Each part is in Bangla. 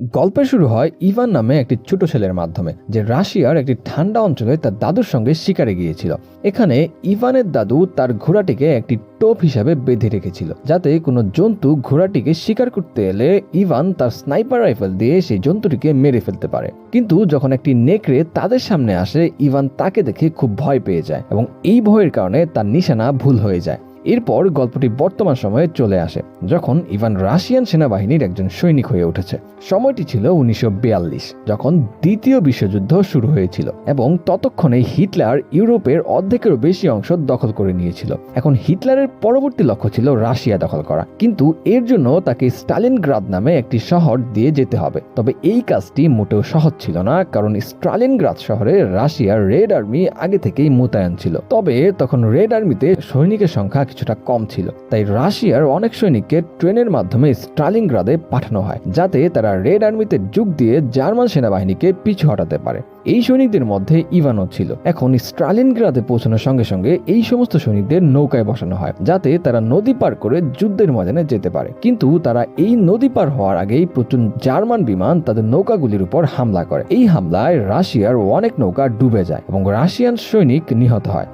গল্পের শুরু হয় ইভান নামে একটি ছোট ছেলের মাধ্যমে, যে রাশিয়ার একটি ঠান্ডা অঞ্চলে তার দাদুর সঙ্গে শিকারে গিয়েছিল। এখানে ইভানের দাদু তার ঘোড়াটিকে একটি টোপ হিসাবে বেঁধে রেখেছিল, যাতে কোনো জন্তু ঘোড়াটিকে শিকার করতে এলে ইভান তার স্নাইপার রাইফেল দিয়ে সেই জন্তুটিকে মেরে ফেলতে পারে। কিন্তু যখন একটি নেকড়ে তাদের সামনে আসে, ইভান তাকে দেখে খুব ভয় পেয়ে যায় এবং এই ভয়ের কারণে তার নিশানা ভুল হয়ে যায়। এরপর গল্পটি বর্তমান সময়ে চলে আসে, যখন ইভান রাশিয়ান সেনাবাহিনীর একজন সৈনিক হয়ে উঠেছে। সময়টি ছিল উনিশশো বিয়াল্লিশ, যখন দ্বিতীয় বিশ্বযুদ্ধ শুরু হয়েছিল এবং ততক্ষণে হিটলার ইউরোপের অর্ধেকেরও বেশি অংশ দখল করে নিয়েছিল। এখন হিটলারের পরবর্তী লক্ষ্য ছিল রাশিয়া দখল করা, কিন্তু এর জন্য তাকে স্টালিনগ্রাদ নামে একটি শহর দিয়ে যেতে হবে। তবে এই কাজটি মোটেও সহজ ছিল না, কারণ স্টালিনগ্রাদ শহরে রাশিয়ার রেড আর্মি আগে থেকেই মোতায়েন ছিল। তবে তখন রেড আর্মিতে সৈনিকের সংখ্যা কিছুটা কম ছিল। তাই রাশিয়ার অনেক সৈনিককে ট্রেনের মাধ্যমে স্টালিনগ্রাদে পাঠানো হয়, যাতে তারা রেড আর্মিতে যোগ দিয়ে জার্মান সেনাবাহিনীকে পিছু হটাতে পারে। এই সৈনিকদের মধ্যে ইভানও ছিল। এখন স্টালিনগ্রাদে পৌঁছানোর সঙ্গে সঙ্গে এই সমস্ত সৈনিকদের নৌকায় বসানো হয়, যাতে তারা নদী পার করে যুদ্ধের ময়দানে যেতে পারে। কিন্তু তারা এই নদী পার হওয়ার আগেই প্রচুর জার্মান বিমান তাদের নৌকাগুলির উপর হামলা করে। এই হামলায় রাশিয়ার অনেক নৌকা ডুবে যায় এবং রাশিয়ান সৈনিক নিহত হয়।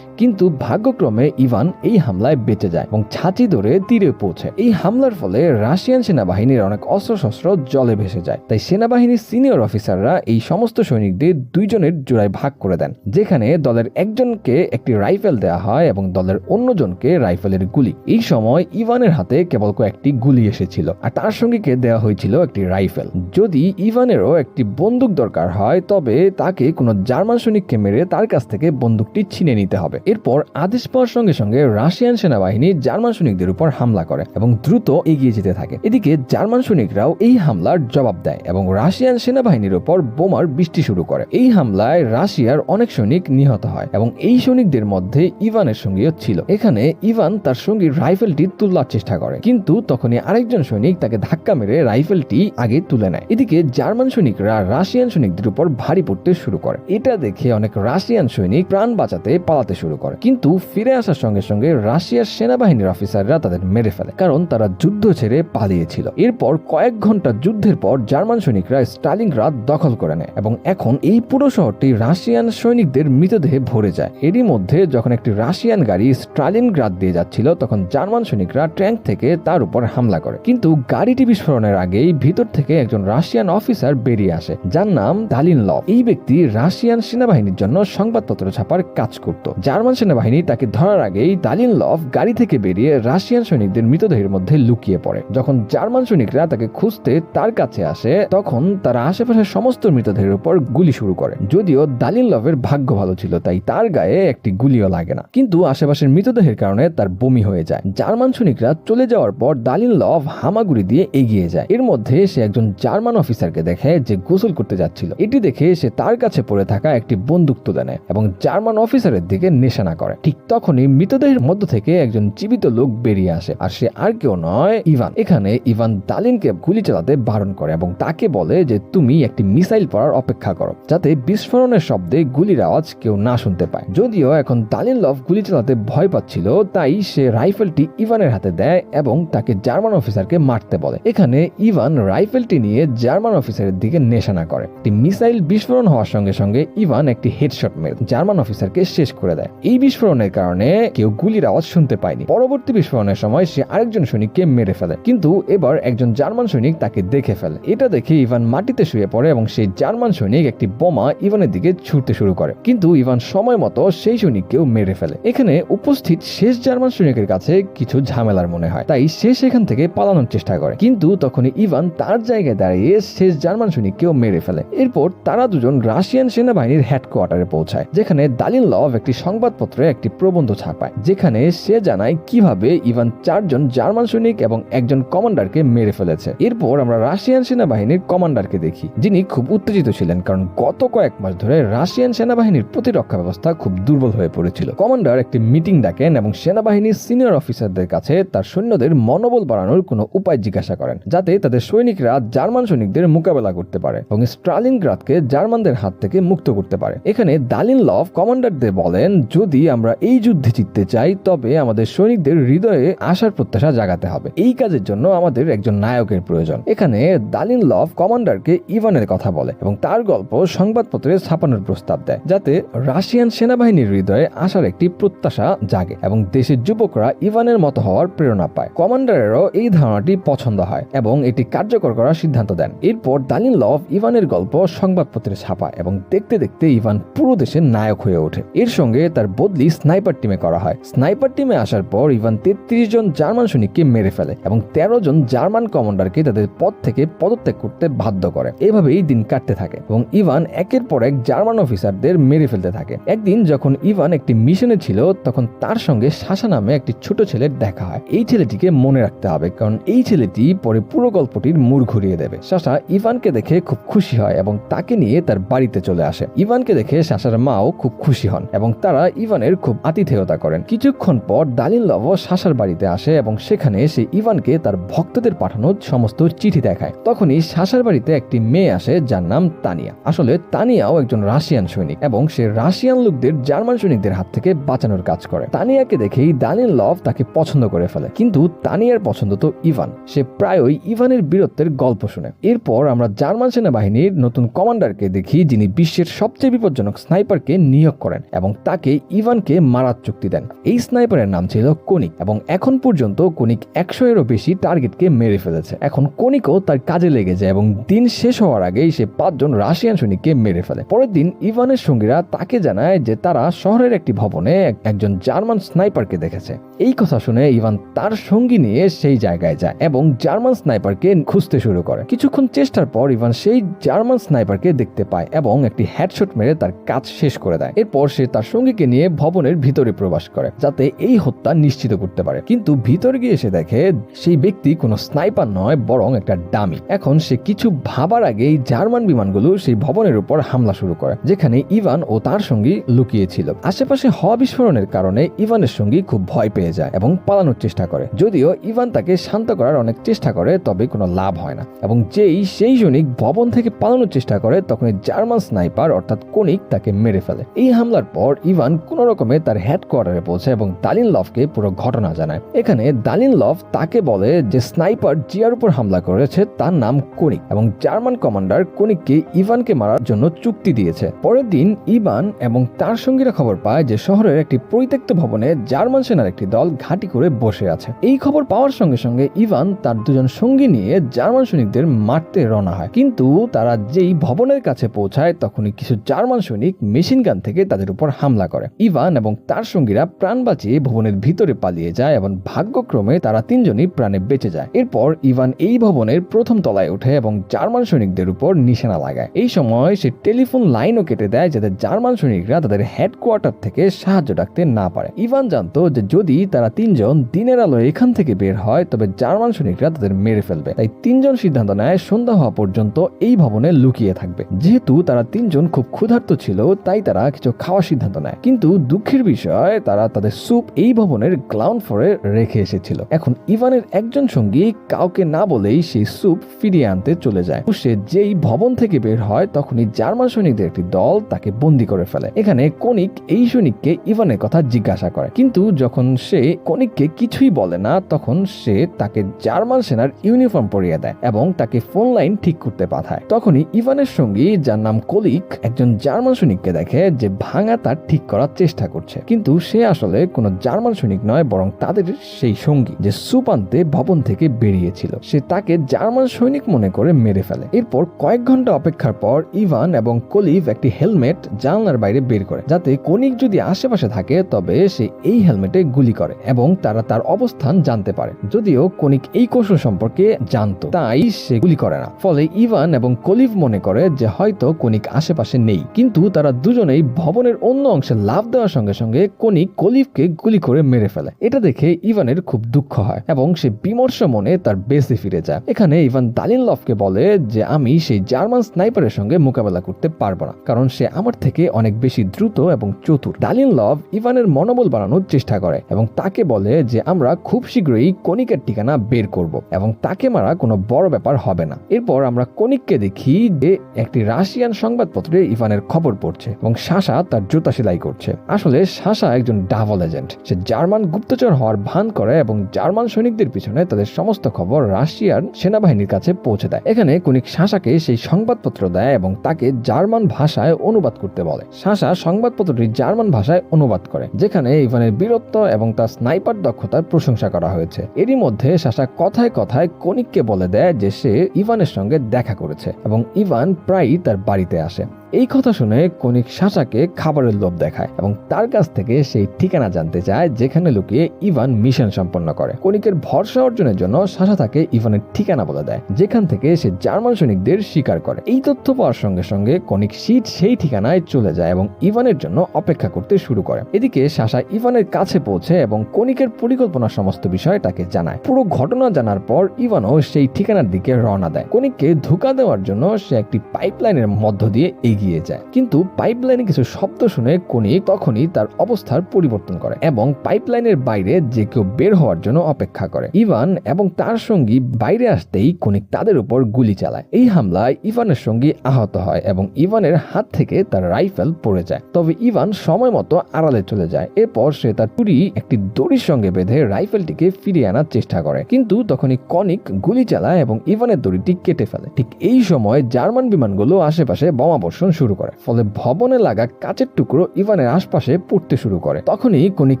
কিন্তু ভাগ্যক্রমে ইভান এই হামলায় বেঁচে যায় এবং ছাঁচি ধরে তীরে পৌঁছে। এই হামলার ফলে রাশিয়ান সেনাবাহিনীর অনেক অস্ত্রশস্ত্র জলে ভেসে যায়। তাই সেনাবাহিনীর সিনিয়র অফিসাররা এই সমস্ত সৈনিকদের দুইজনের জোড়ায় ভাগ করে দেন, যেখানে দলের একজনকে একটি রাইফেল দেওয়া হয় এবং দলের অন্যজনকে রাইফেলের গুলি। এই সময় ইভানের হাতে কেবল কয়েকটি গুলি এসেছিল, আর তার সঙ্গীকে দেওয়া হয়েছিল একটি রাইফেল। যদি ইভানেরও একটি বন্দুক দরকার হয়, তবে তাকে কোনো জার্মান সৈনিককে মেরে তার কাছ থেকে বন্দুকটি ছিনে নিতে হবে। এরপর আদেশ পাওয়ার সঙ্গে সঙ্গে রাশিয়ান সেনাবাহিনী জার্মান সৈনিকদের উপর হামলা করে এবং দ্রুত এগিয়ে যেতে থাকে। এদিকে জার্মান সৈনিকরাও এই হামলার জবাব দেয় এবং রাশিয়ান সেনাবাহিনীর উপর বোমার বৃষ্টি শুরু করে। এই হামলায় রাশিয়ার অনেক সৈনিক নিহত হয় এবং এই সৈনিকদের মধ্যে ইভানের সঙ্গীও ছিল। এখানে ইভান তার সঙ্গী রাইফেলটি তোলার চেষ্টা করে, কিন্তু তখনই আরেকজন সৈনিক তাকে ধাক্কা মেরে রাইফেলটি আগে তুলে নেয়। এদিকে জার্মান সৈনিকরা রাশিয়ান সৈনিকদের উপর ভারী পড়তে শুরু করে। এটা দেখে অনেক রাশিয়ান সৈনিক প্রাণ বাঁচাতে পালাতে শুরু করে। কিন্তু ফিরে আসার সঙ্গে সঙ্গে রাশিয়ার সেনাবাহিনীর অফিসাররা তাদের মেরে ফেলে, কারণ তারা যুদ্ধ ছেড়ে পালিয়েছিল। এরপর কয়েক ঘণ্টা যুদ্ধের পর জার্মান সৈনিকরা স্টালিনগ্রাদ দখল করে নেয় এবং এখন এই পুরো শহরটি রাশিয়ান সৈনিকদের মৃতদেহে ভরে যায়। এরই মধ্যে যখন একটি রাশিয়ান গাড়ি স্টালিনগ্রাদ দিয়ে যাচ্ছিল, তখন জার্মান সৈনিকরা ট্যাঙ্ক থেকে তার উপর হামলা করে। কিন্তু গাড়িটি বিস্ফোরণের আগেই ভিতর থেকে একজন রাশিয়ান অফিসার বেরিয়ে আসে, যার নাম দালিন ল এই ব্যক্তি রাশিয়ান সেনাবাহিনীর জন্য সংবাদপত্র ছাপার কাজ করত। জার্মান সেনাবাহিনী তাকে ধরার আগেই দালিন লভ গাড়ি থেকে বেরিয়ে রাশিয়ান সৈনিকদের মৃতদেহের মধ্যে লুকিয়ে পড়ে। যখন জার্মান সৈনিকরা তাকে খুঁজতে তার কাছে আসে, তখন তারা আশেপাশের সমস্ত মৃতদেহের উপর গুলি শুরু করে। যদিও দালিন লভের ভাগ্য ভালো ছিল, তাই তার গায়ে একটি গুলিও লাগে না। কিন্তু আশেপাশের মৃতদেহের কারণে তার বমি হয়ে যায়। জার্মান সৈনিকরা চলে যাওয়ার পর দালিন লভ হামাগুড়ি দিয়ে এগিয়ে যায়। এর মধ্যে সে একজন জার্মান অফিসারকে দেখে যে গোসল করতে যাচ্ছিল। এটি দেখে সে তার কাছে পড়ে থাকা একটি বন্দুক তুলে নেয় এবং জার্মান অফিসারের দিকে নিশানা করে। ঠিক তখনই মৃতদেহের মধ্য থেকে একজন জীবিত লোক বেরিয়ে আসে, আর সে আর কেউ নয়, ইভান। এখানে ইভান দালিনকে গুলি চালাতে বারণ করে এবং তাকে বলে যে, তুমি একটি মিসাইল পড়ার অপেক্ষা করো, যাতে বিস্ফোরণের শব্দে গুলির আওয়াজ কেউ না শুনতে পায়। যদিও এখন দালিন লভ গুলি চালাতে ভয় পাচ্ছিল, তাই সে রাইফেলটি ইভানের হাতে দেয় এবং তাকে জার্মান অফিসারকে মারতে বলে। এখানে ইভান রাইফেলটি নিয়ে জার্মান অফিসারের দিকে নেশানা করে। একটি মিসাইল বিস্ফোরণ হওয়ার সঙ্গে সঙ্গে ইভান একটি হেডশট মেরে জার্মান অফিসারকে শেষ করে দেয়। এই বিস্ফোরণের কারণে কেউ গুলির আওয়াজ শুনতে পায়নি। পরবর্তী বিস্ফোরণের সময় সে আরেকজন সৈনিককে মেরে ফেলে। কিন্তু এবার একজন জার্মান সৈনিক তাকে দেখে ফেলে। এটা দেখে ইভান মাটিতে শুয়ে পড়ে এবং সেই জার্মান সৈনিক একটি বোমা ইভানের দিকে ছুটতে শুরু করে। কিন্তু ইভান সময় মতো সেই সৈনিককেও মেরে ফেলে। এখানে উপস্থিত শেষ জার্মান সৈনিকের কাছে কিছু ঝামেলার মনে হয়। তাই সে সেখান থেকে পালানোর চেষ্টা করে। কিন্তু তখনই ইভান তার জায়গায় দাঁড়িয়ে শেষ জার্মান সৈনিককেও মেরে ফেলে। এরপর তারা দুজন রাশিয়ান সেনাবাহিনীর হেডকোয়ার্টারে পৌঁছায়, যেখানে দালিন লভ একটি সংবাদপত্রে একটি প্রবন্ধ ছাপায়, যেখানে সে জানায় কীভাবে ইভান চারজন জার্মান সৈনিক এবং একজন কমান্ডারকে মেরে ফেলেছে। এরপর আমরা রাশিয়ান সেনাবাহিনীর কমান্ডারকে দেখি, যিনি খুব উত্তেজিত ছিলেন কারণ গত কয়েক মাস ধরে রাশিয়ান সেনাবাহিনীর প্রতিরক্ষা ব্যবস্থা খুব দুর্বল হয়ে পড়েছিল। কমান্ডার একটি মিটিং ডাকেন এবং সেনাবাহিনীর সিনিয়র অফিসারদের কাছে তার সৈন্যদের মনোবল বাড়ানোর কোনো উপায় জিজ্ঞাসা করেন, যাতে তাদের সৈনিকরা জার্মান সৈনিকদের মোকাবেলা করতে পারে এবং স্ট্রালিনগ্রাদকে জার্মানদের হাত থেকে মুক্ত করতে পারে। এখানে দালিন লভ কমান্ডারদের বলেন যদি আমরা এই যুদ্ধে জিততে চাই, তবে আমাদের সৈনিকদের হৃদয়ে আশার প্রত্যাশা জাগাতে হবে। এই কাজের জন্য আমাদের একজন নায়কের প্রয়োজন। এখানে দালিন লভ কমান্ডারকে ইভানের কথা বলে এবং তার গল্প সংবাদপত্রে ছাপানোর প্রস্তাব দেয়, যাতে রাশিয়ান সেনাবাহিনীর হৃদয়ে আসার একটি প্রত্যাশা জাগে এবং দেশের যুবকরা ইভানের মতো হওয়ার প্রেরণা পায়। কমান্ডারেরও এই ধারণাটি পছন্দ হয় এবং এটি কার্যকর করার সিদ্ধান্ত দেন। এরপর দালিন লভ ইভানের গল্প সংবাদপত্রে ছাপায় এবং দেখতে দেখতে ইভান পুরো দেশের নায়ক হয়ে ওঠে। এর সঙ্গে তার বদলি স্নাইপার টিমে করা হয়। স্নাইপার টিমে আসার পর ইভান তেত্রিশ জন জার্মান সৈনিককে মেরে ফেলে এবং তেরো জন জার্মান কমান্ডারকে তাদের পদ থেকে পদত্যাগ করতে বাধ্য করে। এভাবেই দিন কাটতে থাকে এবং ইভান একের পর এক জার্মান অফিসারদের মেরে ফেলতে থাকে। একদিন যখন ইভান একটি মিশনে ছিল, তখন তার সঙ্গে শাসা নামে একটি ছোট ছেলের দেখা হয়। এই ছেলেটিকে মনে রাখতে হবে, কারণ এই ছেলেটি পরে পুরো গল্পটির মূর ঘুরিয়ে দেবে। শাসা ইভানকে দেখে খুব খুশি হয় এবং তাকে নিয়ে তার বাড়িতে চলে আসে। ইভানকে দেখে শাসার মাও খুব খুশি হন এবং তারা ইভানের খুব আতিথেয়তা করেন। কিছুক্ষণ পর দালিন লভ শাসার বাড়িতে আসে এবং সেখানে সে ইভানকে তার ভক্তদের পাঠানো সমস্ত চিঠি দেখায়। তখনই শাসার বাড়িতে একটি মেয়ে আসে যার নাম তানিয়া। আসলে তানিয়াও একজন রাশিয়ান সৈনিক এবং সে রাশিয়ান লোকদের জার্মান সৈনিকদের হাত থেকে বাঁচানোর কাজ করে। তানিয়াকে দেখেই দালিন লভ তাকে পছন্দ করে ফেলে। কিন্তু তানিয়ার পছন্দ তো ইভান। সে প্রায়ই ইভানের বীরত্বের গল্প শুনে। এরপর আমরা জার্মান সেনাবাহিনীর নতুন কমান্ডারকে দেখি যিনি বিশ্বের সবচেয়ে বিপজ্জনক স্নাইপারকে নিয়োগ করেন এবং তাকে ইভানকে মারার চুক্তি দেন। এই স্নাইপারের নাম ছিল কনিক এবং এখন পর্যন্ত কনিক একশো এরও বেশি টার্গেটকে মেরে ফেলেছে। এখন কনিকও তার কাজে লেগে যায় এবং দিন শেষ হওয়ার আগেই সে পাঁচজন রাশিয়ান সৈনিককে মেরে ফেলে। পরের দিন ইভানের সঙ্গীরা তাকে জানায় যে তারা শহরের একটি ভবনে একজন জার্মান স্নাইপারকে দেখেছে। এই কথা শুনে ইভান তার সঙ্গী নিয়ে সেই জায়গায় যায় এবং জার্মান স্নাইপারকে খুঁজতে শুরু করে। কিছুক্ষণ চেষ্টার পর ইভান সেই জার্মান স্নাইপারকে দেখতে পায় এবং একটি হেডশট মেরে তার কাজ শেষ করে দেয়। এরপর সে তার সঙ্গীকে নিয়ে ভবনের ভিতরে প্রবেশ করে, যাতে এই হত্যা নিশ্চিত করতে পারে। কিন্তু ভিতরে গিয়ে সে দেখে সেই ব্যক্তি কোনো স্নাইপার নয়, বরং একটা ডামি। এখন সে কিছু ভাবার আগেই জার্মান বিমানগুলো সেই ভবনের উপর হামলা শুরু করে, যেখানে ইভান ও তার সঙ্গী লুকিয়েছিল। আশেপাশে হওয়া বিস্ফোরণের কারণে ইভানের সঙ্গী খুব ভয় পেয়ে যায় এবং পালানোর চেষ্টা করে। যদিও ইভান তাকে শান্ত করার অনেক চেষ্টা করে, তবে কোনো লাভ হয় না। এবং যেই সেই সৈনিক ভবন থেকে পালানোর চেষ্টা করে তখন জার্মান স্নাইপার, অর্থাৎ কনিক তাকে মেরে ফেলে। এই হামলার পর ইভান কোন রকমে তার হেডকোয়ার্টারে পৌঁছে এবং দালিন লভকে পুরো ঘটনা জানায়। এখানে দালিন লভ তাকে বলে যে স্নাইপার জিয়ার উপর হামলা করেছে, তার নাম কনিক এবং জার্মান কমান্ডার কনিককে ইভানকে মারার জন্য চুক্তি দিয়েছে। পরের দিন ইভান এবং তার সঙ্গীরা খবর পায় যে শহরের একটি পরিত্যক্ত ভবনে জার্মান সেনার একটি দল ঘাঁটি করে বসে আছে। এই খবর পাওয়ার সঙ্গে সঙ্গে ইভান তার দুজন সঙ্গী নিয়ে জার্মান সৈনিকদের মারতে রওনা হয়। কিন্তু তারা যেই ভবনের কাছে পৌঁছায়, তখনই কিছু জার্মান সৈনিক মেশিন গান থেকে তাদের উপর হামলা করে। ইভান এবং তার সঙ্গীরা প্রাণ বাঁচিয়ে ভবনের ভিতরে পালিয়ে যায় এবং ভাগ্যক্রমে তারা তিনজনই প্রাণে বেঁচে যায়। এরপর ইভান এই ভবনের প্রথম তলায় ওঠে এবং জার্মান সৈনিকদের উপর নিশানা লাগায়। এই সময় সে টেলিফোন লাইনও কেটে দেয় যাতে জার্মান সৈনিকরা তাদের হেডকোয়ার্টার থেকে সাহায্য ডাকতে না পারে। ইভান জানতো যে যদি তারা তিনজন দিনের আলো এখান থেকে বের হয়, তবে জার্মান সৈনিকরা তাদের মেরে ফেলবে। তাই তিনজন সিদ্ধান্ত নেয় সন্ধ্যা হওয়া পর্যন্ত এই ভবনে লুকিয়ে থাকবে। যেহেতু তারা তিনজন খুব ক্ষুধার্ত ছিল, তাই তারা কিছু খাওয়ার সিদ্ধান্ত নেয়। কিন্তু দুঃখের বিষয়, তারা তাদের স্যুপ এই ভবনের গ্রাউন্ড ফ্লোরে রেখে এসেছিল। এখন ইভানের একজন সঙ্গী কাউকে না বলেই সেই স্যুপ ফিরিয়ে আনতে চলে যায়। সে যেই ভবন থেকে বের হয়, তখনই জার্মান সৈনিকদের একটি দল তাকে বন্দি করে ফেলে। এখানে কনিক এই সৈনিককে ইভানের কথা জিজ্ঞাসা করে। কিন্তু যখন সে কনিককে কিছুই বলে না, তখন সে তাকে জার্মান সেনার ইউনিফর্ম পরিয়ে দেয় এবং তাকে ফোন লাইন ঠিক করতে পাঠায়। তখনই ইভানের সঙ্গী, যার নাম কলিক, একজন জার্মান সৈনিককে দেখে যে ভাঙা তার ঠিক করার চেষ্টা করছে। কিন্তু সে আসলে কোনো জার্মান সৈনিক নয়, বরং তাদের সেই সঙ্গী যে সুপান্তে ভবন থেকে বেরিয়েছিল। সে তাকে জার্মান সৈনিক মনে করে মেরে ফেলে। এরপর কয়েক ঘণ্টা অপেক্ষার পর ইভান এবং কলিভ একটি হেলমেট জানলার বাইরে বের করে। যাতে কনিক যদি আশেপাশে থাকে, তবে সে এই হেলমেটে গুলি করে এবং তারা তার অবস্থান জানতে পারে। যদিও কনিক এই কৌশল সম্পর্কে জানতো, তাই সে গুলি করে না। ফলে ইভান এবং কলিভ মনে করে যে হয়তো কনিক আশেপাশে নেই। কিন্তু তারা দুজনেই ভবনের অন্য অংশে লাভ দেওয়ার সঙ্গে সঙ্গে কনিক কলিভকে গুলি করে মেরে ফেলে। এটা দেখে ইভানের খুব দুঃখ হয় এবং সে বিমর্ষ মনে তার বেসে ফিরে যায়। এখানে ইভান দালিন লফকে বলে যে, আমি সেই জার্মান স্নাইপারের সঙ্গে মোকাবেলা করতে পারব না, কারণ সে আমার থেকে অনেক বেশি দ্রুত এবং চতুর। দালিন লভ ইভানের মনোবল বাড়ানোর চেষ্টা করে এবং তাকে বলে যে, আমরা খুব শীঘ্রই কনিকের ঠিকানা বের করব এবং তাকে মারা কোনো বড় ব্যাপার হবে না। এরপর আমরা কনিককে দেখি যে, একটি রাশিয়ান সংবাদপত্রে ইভানের খবর পড়ছে এবং শাসা তার জুতা সেলাই করছে। করছে আসলে শাসা একজন ডাবল এজেন্ট। সে জার্মান গুপ্তচর হওয়ার ভান করে এবং জার্মান সৈনিকদের পিছনে তাদের সমস্ত খবর রাশিয়ার সেনাবাহিনীর কাছে পৌঁছে দেয়। এখানে কনিক সাশাকে সেই সংবাদপত্র দেয় এবং তাকে জার্মান ভাষায় অনুবাদ করতে বলে। শাসা সংবাদপত্রটি জার্মান ভাষায় অনুবাদ করে, যেখানে ইভানের বীরত্ব এবং তার স্নাইপার দক্ষতার প্রশংসা করা হয়েছে। এরই মধ্যে শাসা কথায় কথায় কনিককে বলে দেয় যে সে ইভানের সঙ্গে দেখা করেছে এবং ইভান প্রায়ই তার বাড়িতে আসে। এই কথা শুনে কনিক সাশাকে খাবারের লোভ দেখায় এবং তার কাছ থেকে সেই ঠিকানা জানতে চায় যেখানে লুকিয়ে ইভান মিশন সম্পন্ন করে। কনিকের ভরসা অর্জনের জন্য সাশা তাকে ইভানের ঠিকানা বলে দেয়, যেখান থেকে সে জার্মান সৈনিকদের স্বীকার করে। এই তথ্য পাওয়ার সঙ্গে সঙ্গে কনিক শীত সেই ঠিকানায় চলে যায় এবং ইভানের জন্য অপেক্ষা করতে শুরু করে। এদিকে সাশা ইভানের কাছে পৌঁছে এবং কনিকের পরিকল্পনা সমস্ত বিষয় তাকে জানায়। পুরো ঘটনা জানার পর ইভানও সেই ঠিকানার দিকে রওনা দেয়। কনিককে ধোকা দেওয়ার জন্য সে একটি পাইপলাইনের মধ্য দিয়ে এগিয়ে যায়। কিন্তু পাইপলাইনে কিছু শব্দ শুনে কনিক তখনই তার অবস্থার পরিবর্তন করে এবং পাইপলাইনের বাইরে যে কেউ বের হওয়ার জন্য অপেক্ষা করে। ইভান এবং তার সঙ্গী বাইরে আসতেই কনিক তাদের উপর গুলি চালায়। এই হামলায় ইভানের সঙ্গী আহত হয় এবং ইভানের হাত থেকে তার রাইফেল পড়ে যায়। তবে ইভান সময় মতো আড়ালে চলে যায়। এরপর সে তার টুরি একটি দড়ির সঙ্গে বেঁধে রাইফেলটিকে ফিরিয়ে আনার চেষ্টা করে। কিন্তু তখনই কনিক গুলি চালায় এবং ইভানের দড়িটি কেটে ফেলে। ঠিক এই সময় জার্মান বিমানগুলো আশেপাশে বোমাবর্ষণ শুরু করে। ফলে ভবনে লাগা কাচের টুকরো ইভানের আশপাশে পড়তে শুরু করে। তখনই কনিক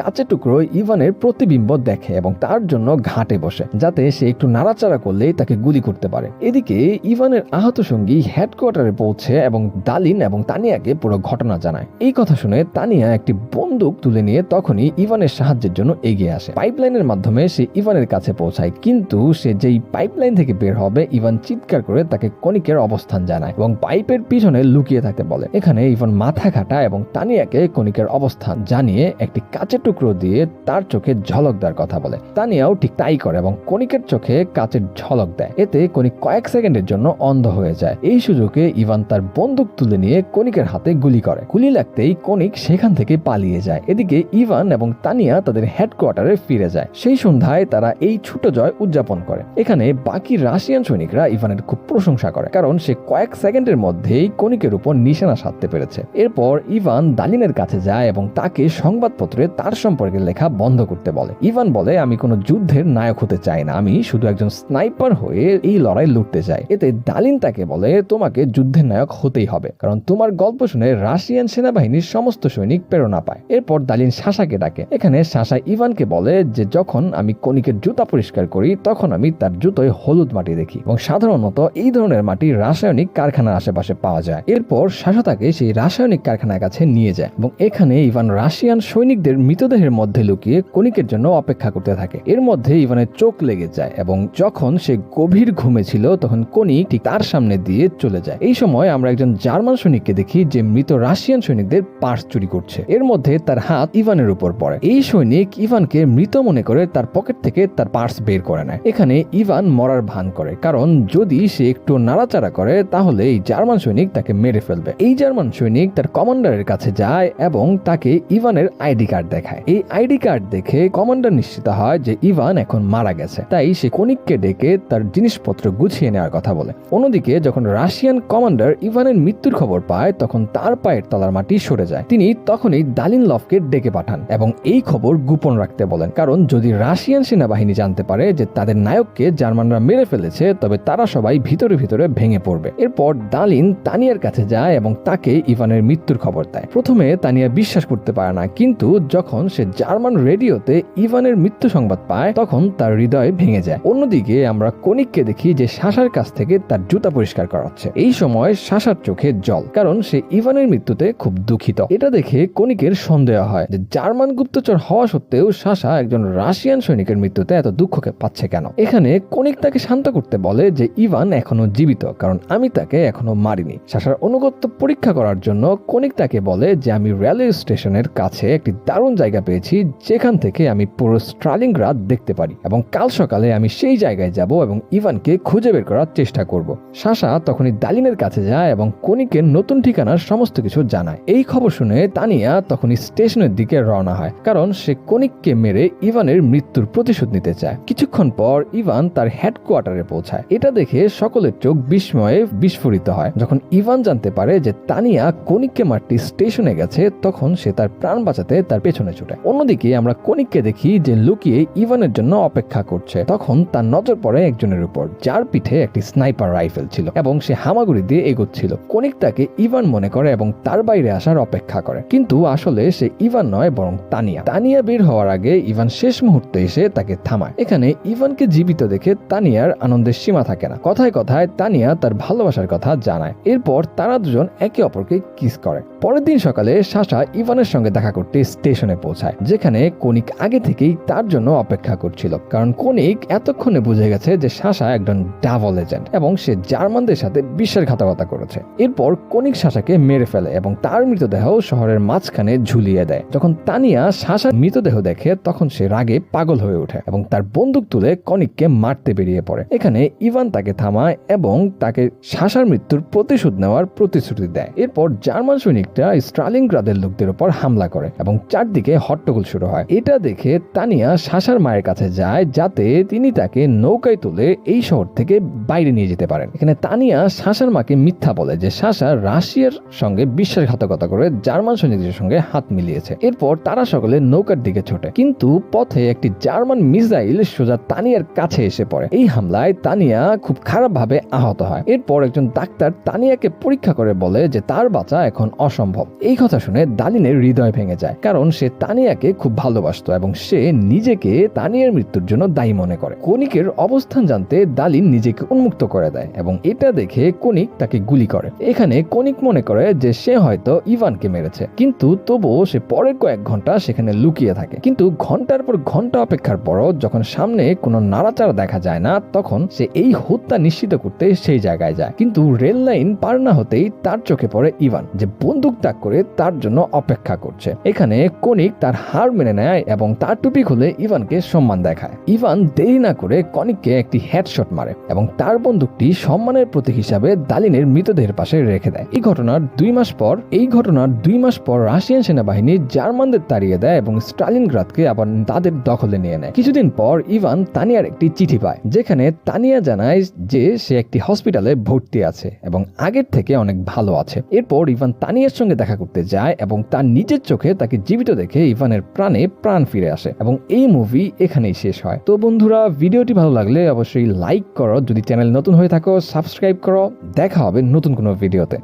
কাচের টুকরো ইভানের প্রতিবিম্ব দেখে এবং তার জন্য ঘাটে বসে, যাতে সে একটু নাড়াচাড়া করলেই তাকে গুলি করতে পারে। এদিকে ইভানের আহত সঙ্গী হেডকোয়ার্টারে পৌঁছে এবং দালিন এবং তানিয়াকে পুরো ঘটনা জানায়। এই কথা শুনে তানিয়া একটি বন্দুক তুলে নিয়ে তখনই ইভানের সাহায্যের জন্য এগিয়ে আসে। পাইপলাইনের মাধ্যমে সে ইভানের কাছে পৌঁছায়, কিন্তু সে যেই পাইপলাইন থেকে বের হবে, ইভান চিৎকার করে তাকে কনিকের অবস্থান জানায় এবং পাইপের পিছনে লুকিয়ে থাকতে বলে। এখানে ইভান মাথা খাটা এবং তানিয়াকে কনিকের অবস্থান জানিয়ে একটি কাচের টুকরো দিয়ে তার চোখে ঝলক দেওয়ার কথা বলে। তানিয়াও ঠিক তাই করে এবং কনিকের চোখে কাচের ঝলক দেয়। এতে কনিক কয়েক সেকেন্ডের জন্য অন্ধ হয়ে যায়। এই সুযোগে ইভান তার বন্দুক তুলে নিয়ে কনিকের হাতে গুলি করে। গুলি লাগতেই কনিক সেখান থেকে পালিয়ে যায়। এদিকে ইভান এবং তানিয়া তাদের হেডকোয়ার্টারে ফিরে যায়। সেই সন্ধ্যায় তারা এই ছোট জয় উদযাপন করে। এখানে বাকি রাশিয়ান সৈনিকরা ইভানের খুব প্রশংসা করে। কারণ সে কয়েক সেকেন্ডের মধ্যেই কনিকের উপর নিশানা সাধতে পেরেছে। এরপর ইভান দালিনের কাছে যায় এবং তাকে সংবাদপত্রে তার সম্পর্কে লেখা বন্ধ করতে বলে। ইভান বলে, আমি কোনো যুদ্ধের নায়ক হতে চাই না। আমি শুধু একজন স্নাইপার হয়ে এই লড়াই লড়তে চাই। এতে দালিন তাকে বলে, তোমাকে যুদ্ধের নায়ক হতেই হবে, কারণ তোমার গল্প শুনে রাশিয়ান সেনাবাহিনীর সমস্ত সৈনিক প্রেরণা পায়। এরপর দালিন শাসাকে ডাকে। এখানে শাসা ইভানকে বলে যে, যখন আমি কনিকের জুতা পরিষ্কার করি, তখন আমি তার জুতোয় হলুদ মাটি দেখি। এবং সাধারণত এই ধরনের মাটি রাসায়নিক কারখানার আশেপাশে পাওয়া যায়। এরপর শাসা তাকে সেই রাসায়নিক কারখানার কাছে নিয়ে যায় এবং এখানে ইভান রাশিয়ান সৈনিকদের মৃতদেহের মধ্যে লুকিয়ে কনিকের জন্য অপেক্ষা করতে থাকে। এর মধ্যে ইভানের চোখ লেগে যায় এবং যখন সে গভীর ঘুমে ছিল, তখন কনিক ঠিক তার সামনে দিয়ে চলে যায়। এই সময় আমরা একজন জার্মান সৈনিককে দেখি যে মৃত রাশিয়ান সৈনিকদের পার্স চুরি করছে। এর মধ্যে তার হাত ইভানের উপর পড়ে। এই সৈনিক ইভানকে মৃত মনে করে তার পকেট থেকে তার পার্স বের করে নেয়। এখানে ইভান মরার ভান করে, কারণ যদি সে একটু নাড়াচাড়া করে, তাহলে এই জার্মান সৈনিক তাকে মেরে ফেলবে। এই জার্মান সৈনিক তার কমান্ডারের কাছে যায় এবং তাকে ইভানের আইডি কার্ড দেখায়। এই আইডি কার্ড দেখে কমান্ডার নিশ্চিত হয় যে ইভান এখন মারা গেছে। তাই সে কনিককে ডেকে তার জিনিসপত্র গুছিয়ে নেওয়ার কথা বলে। অন্যদিকে যখন রাশিয়ান কমান্ডার ইভানের মৃত্যুর খবর পায়, তখন তার পায়ের তলার মাটি সরে যায়। তিনি তখনই দালিন লফকে ডেকে পাঠান এবং এই খবর গোপন রাখতে বলেন। কারণ যদি রাশিয়ান সেনাবাহিনী জানতে পারে যে তাদের নায়ককে জার্মানরা মেরে ফেলেছে, তবে তারা সবাই ভিতরে ভিতরে ভেঙে পড়বে। এরপর দালিন তানিয়ার কাছে যায় এবং তাকে ইভানের মৃত্যুর খবর দেয়। প্রথমে তানিয়া বিশ্বাস করতে পারে না, কিন্তু যখন সে জার্মান রেডিওতে ইভানের মৃত্যু সংবাদ পায়, তখন তার হৃদয় ভেঙে যায়। অন্যদিকে আমরা কনিককে দেখি যে শাসার কাছ থেকে তার জুতা পরিষ্কার করাচ্ছে এই সময় শাসার চোখে জল, কারণ সে ইভানের মৃত্যুতে খুব দুঃখিত। এটা দেখে কনিকের সন্দেহ হয় যে জার্মান গুপ্তচর হওয়া সত্ত্বেও শাসা একজন রাশিয়ান সৈনিকের মৃত্যুতে এত দুঃখকে পাচ্ছে কেন? এখানে কনিক তাকে শান্ত করতে বলে যে ইভান এখনও জীবিত, কারণ আমি তাকে এখনও মারিনি। শাসার অনুগত্য পরীক্ষা করার জন্য কনিক তাকে বলে যে, আমি রেলওয়ে স্টেশনের কাছে একটি দারুণ জায়গা পেয়েছি, যেখান থেকে আমি পুরো স্ট্রালিংগ্রাদ দেখতে পারি এবং কাল সকালে আমি সেই জায়গায় যাব এবং ইভানকে খুঁজে বের করার চেষ্টা করব। শাসা তখনই দালিনের কাছে যায় এবং কনিকের নতুন ঠিকানার সমস্ত কিছু জানায়। এই খবর শুনে তানিয়া তখনই স্টেশনের দিকে রওনা হয়, কারণ সে কনিককে মেরে ইভানের মৃত্যুর প্রতিশোধ নিতে চায়। কিছুক্ষণ পর ইভান তার হেডকোয়ার্টারে পৌঁছায়। এটা দেখে সকলের চোখ বিস্ময়ে বিস্ফোরিত হয়। যখন ইভান জানতে জানতে পারে যে তানিয়া কনিককে মারতে স্টেশনে গেছে, তখন সে তার প্রাণ বাঁচাতে তার পেছনে ছুটে। অন্যদিকে আমরা কনিককে দেখি যে লুকিয়ে ইভানের জন্য অপেক্ষা করছে। তখন তার নজর পড়ে একজনের উপর, যার পিঠে একটি স্নাইপার রাইফেল ছিল এবং সে হামাগুড়ি দিয়ে এগোচ্ছিল। কনিক তাকে ইভান মনে করে এবং তার বাইরে আসার অপেক্ষা করে। কিন্তু আসলে সে ইভান নয়, বরং তানিয়া। তানিয়া বের হওয়ার আগে ইভান শেষ মুহূর্তে এসে তাকে থামায়। এখানে ইভানকে জীবিত দেখে তানিয়ার আনন্দের সীমা থাকে না। কথায় কথায় তানিয়া তার ভালোবাসার কথা জানায়। এরপর তারা দুজন একে অপরকে কিস করে। পরের দিন সকালে সাশা ইভানের সঙ্গে দেখা করতে স্টেশনে পৌঁছায়, যেখানে কনিক আগে থেকেই তার জন্য অপেক্ষা করছিল। কারণ কনিক এতক্ষণে বুঝে গেছে যে সাশা একজন ডাবল এজেন্ট এবং সে জার্মানদের সাথে বিশ্বাসঘাতকতা করেছে। এরপর কনিক সাশাকে মেরে ফেলে এবং তার মৃতদেহ শহরের মাঝখানে ঝুলিয়ে দেয়। যখন তানিয়া সাশার মৃতদেহ দেখে, তখন সে রাগে পাগল হয়ে ওঠে এবং তার বন্দুক তুলে কনিককে মারতে বেরিয়ে পড়ে। এখানে ইভান তাকে থামায় এবং তাকে সাশার মৃত্যুর প্রতিশোধ নেওয়ার প্রতিশ্রুতি দেয়। এরপর জার্মান সৈনিকরা স্ট্রালিংগ্রাদের লোকদের উপর হামলা করে এবং চারদিকে হট্টগোল শুরু হয়। এটা দেখে তানিয়া সাশার মায়ের কাছে যায় যাতে তিনি তাকে নৌকায় তুলে এই শহর থেকে বাইরে নিয়ে যেতে পারেন। এখানে তানিয়া সাশার মাকে মিথ্যা বলে যে সাশা রাশিয়ার সঙ্গে বিশ্বাসঘাতকতা করে জার্মান সৈনিকদের সঙ্গে হাত মিলিয়েছে। এরপর তারা সকলে নৌকার দিকে ছোটে। কিন্তু পথে একটি জার্মান মিসাইল সোজা তানিয়ার কাছে এসে পড়ে। এই হামলায় তানিয়া খুব খারাপভাবে আহত হয়। এরপর একজন ডাক্তার তানিয়াকে পরীক্ষা করে বলে যে তার বাঁচা এখন অসম্ভব। এই কথা শুনে দালিনের হৃদয় ভেঙে যায়, কারণ সে তানিয়াকে খুব ভালোবাসতো এবং সে নিজেকে তানিয়ার মৃত্যুর জন্য দায়ী মনে করে। কনিকের অবস্থান জানতে দালিন নিজেকে উন্মুক্ত করে দেয় এবং এটা দেখে কনিক তাকে গুলি করে। এখানে কনিক মনে করে যে সে হয়তো ইভানকে মেরেছে, কিন্তু তবুও সে পরের কয়েক ঘণ্টা সেখানে লুকিয়ে থাকে। কিন্তু ঘণ্টার পর ঘণ্টা অপেক্ষার পরও যখন সামনে কোনো নাড়াচাড়া দেখা যায় না, তখন সে এই হত্যা নিশ্চিত করতে সেই জায়গায় যায়। কিন্তু রেল লাইন পার না হতেই তার চোখে পড়ে ইভান, যে বন্দুক তাক করে তার জন্য অপেক্ষা করছে। এখানে কনিক তার হার মেনে নেয় এবং তার টুপি খুলে ইভানকে সম্মান দেখায়। ইভান দেরি না করে কনিককে একটি হেডশট মারে এবং তার বন্দুকটি সম্মানের প্রতীক হিসাবে দালিনের মৃতদেহের পাশে রেখে দেয়। এই ঘটনার দুই মাস পর, এই ঘটনার দুই মাস পর রাশিয়ান সেনাবাহিনী জার্মানদের তাড়িয়ে দেয় এবং স্টালিন স্টালিনগ্রাদকে আবার তাদের দখলে নিয়ে নেয়। কিছুদিন পর ইভান তানিয়ার একটি চিঠি পায়, যেখানে তানিয়া জানায় যে সে একটি হসপিটালে ভর্তি আছে এবং আগের থেকে অনেক ভালো আছে। এরপর ইভান তানিয়ার সঙ্গে দেখা করতে যায় এবং তার নিজের চোখে তাকে জীবিত দেখে ইভানের প্রাণে প্রাণ ফিরে আসে এবং এই মুভি এখানেই শেষ হয়। তো বন্ধুরা, ভিডিওটি ভালো লাগলে অবশ্যই লাইক করো। যদি চ্যানেল নতুন হয়ে থাকো সাবস্ক্রাইব করো। দেখা হবে নতুন কোনো ভিডিওতে